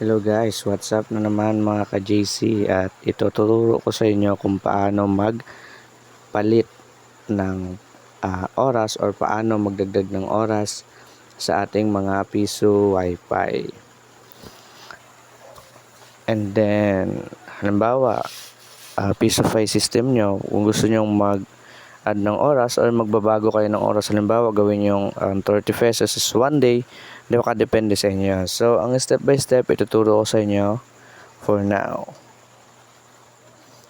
Hello guys, what's up na naman mga ka-JC at ituturo ko sa inyo kung paano magpalit ng ah, oras or paano magdagdag ng oras sa ating mga piso wifi. And then, halimbawa, uh, piso fi system nyo, kung gusto nyo mag add ng oras or magbabago kayo ng oras. Halimbawa gawin yung um, 30 pesos is one day di ba depende sa inyo. So ang step by step ituturo ko sa inyo for now.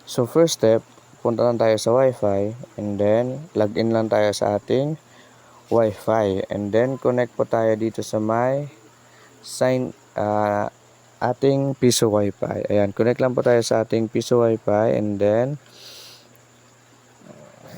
So first step punta lang tayo sa wifi and then log in lang tayo sa ating wifi. And then connect po tayo dito sa my sign ah, ating piso wifi. Ayan connect lang po tayo sa ating piso wifi and then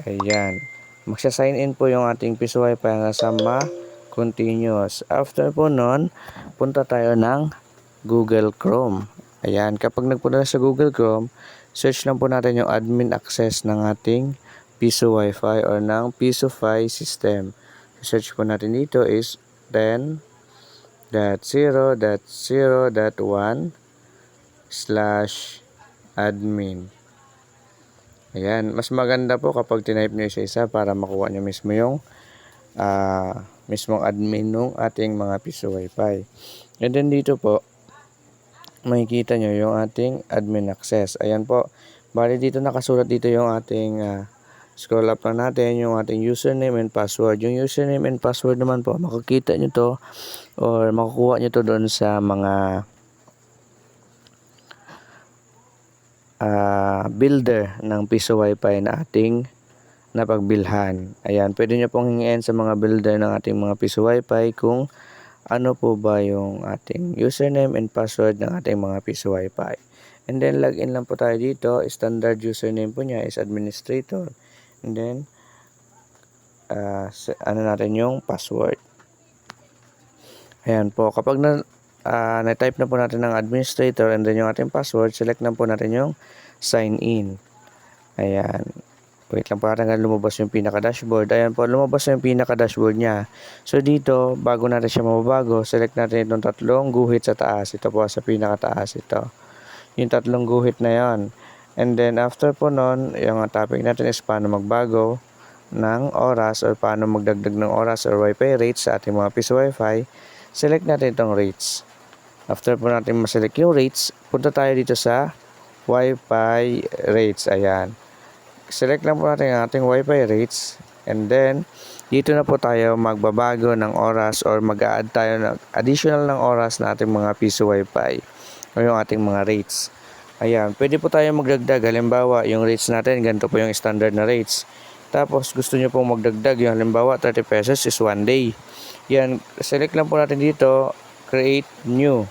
Ayan. Magsya-sign in po yung ating Wi-Fi hanggang sa ma-continuous. After po nun, punta tayo ng Google Chrome. Ayan. Kapag nagpunta na sa Google Chrome, search lang po natin yung admin access ng ating Piso Wi-Fi or ng Piso Fi system. Search po natin dito is 10.0.0.1 slash admin. Ayan, mas maganda po kapag tinype nyo isa-isa para makuha nyo mismo yung ah, mismong admin nung ating mga piso wifi. And then dito po, makikita nyo yung ating admin access. Ayan po, bali dito nakasulat dito yung ating ah, scroll up lang natin yung ating username and password. Yung username and password naman po, makikita nyo to or makukuha nyo to doon sa mga ah, builder ng piso wifi na ating napagbilhan. Ayan, pwede nyo pong hingin sa mga builder ng ating mga piso wifi kung ano po ba yung ating username and password ng ating mga piso wifi. And then login lang po tayo dito. Standard username po niya is administrator. And then sa- ano natin yung password. Ayan po, kapag na, ah, na-type na po natin ng administrator and then yung ating password, select na po natin yung sign in. Ayan. Wait lang po natin lumabas yung pinaka-dashboard. Ayan po, lumabas yung pinaka-dashboard niya. So dito, bago natin siya mababago, select natin itong tatlong guhit sa taas. Ito po sa pinaka-taas ito. Yung tatlong guhit na yon. And then after po nun, yung topic natin is paano magbago ng oras or paano magdagdag ng oras or wifi rates sa ating mga piso wifi. Select natin itong rates. After po natin maselect yung rates, punta tayo dito sa Wi-Fi rates. Ayan. Select lang po natin ang ating Wi-Fi rates. And then, dito na po tayo magbabago ng oras or mag-add tayo ng additional ng oras na ating mga piso Wi-Fi o yung ating mga rates. Ayan. Pwede po tayo magdagdag. Halimbawa, yung rates natin, ganito po yung standard na rates. Tapos, gusto nyo pong magdagdag. Yung halimbawa, 30 pesos is one day. Yan. Select lang po natin dito, create new.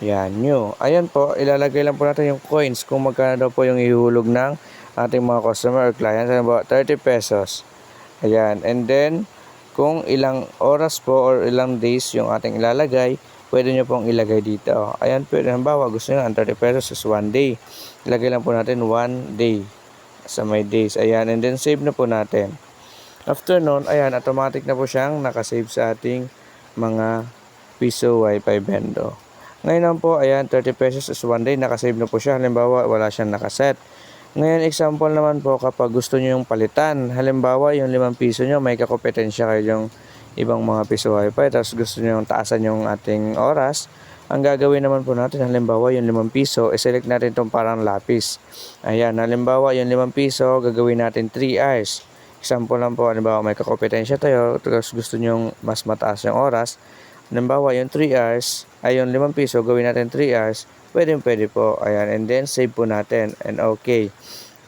Yan, new. Ayan po, ilalagay lang po natin yung coins kung magkano daw po yung ihulog ng ating mga customer or client. Halimbawa, 30 pesos. Ayan. And then, kung ilang oras po or ilang days yung ating ilalagay, pwede nyo pong ilagay dito. Ayan, pwede. Halimbawa, gusto nyo ang 30 pesos is one day. Ilagay lang po natin one day sa my days. Ayan, and then save na po natin. After nun, ayan, automatic na po siyang nakasave sa ating mga piso wifi bendo. Ngayon naman po, ayan, 30 pesos is one day, nakasave na po siya. Halimbawa, wala siyang nakaset. Ngayon, example naman po, kapag gusto nyo yung palitan, halimbawa, yung 5 piso nyo, may kakompetensya kayo yung ibang mga piso wifi, tapos gusto nyo yung taasan yung ating oras, ang gagawin naman po natin, halimbawa, yung 5 piso, i-select natin itong parang lapis. Ayan, halimbawa, yung 5 piso, gagawin natin 3 hours. Example lang po, halimbawa, may kakompetensya tayo, tapos gusto nyo mas mataas yung oras, Halimbawa, yung 3 hours, ay yung 5 piso, gawin natin 3 hours, pwede pwede po. Ayan, and then save po natin. And okay.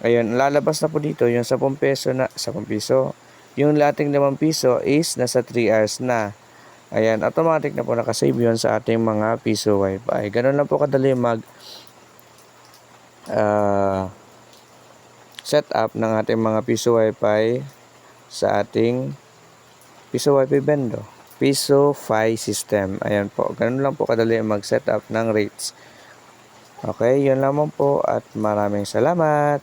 Ayun, lalabas na po dito yung 10 peso na, 10 piso. Yung lating 5 piso is nasa 3 hours na. Ayan, automatic na po nakasave yun sa ating mga piso wifi. Ganun lang po kadali mag ah set up ng ating mga piso wifi sa ating piso wifi bendo. Piso Fi system. Ayan po. Ganun lang po kadali mag-set up ng rates. Okay, yun lamang po at maraming salamat.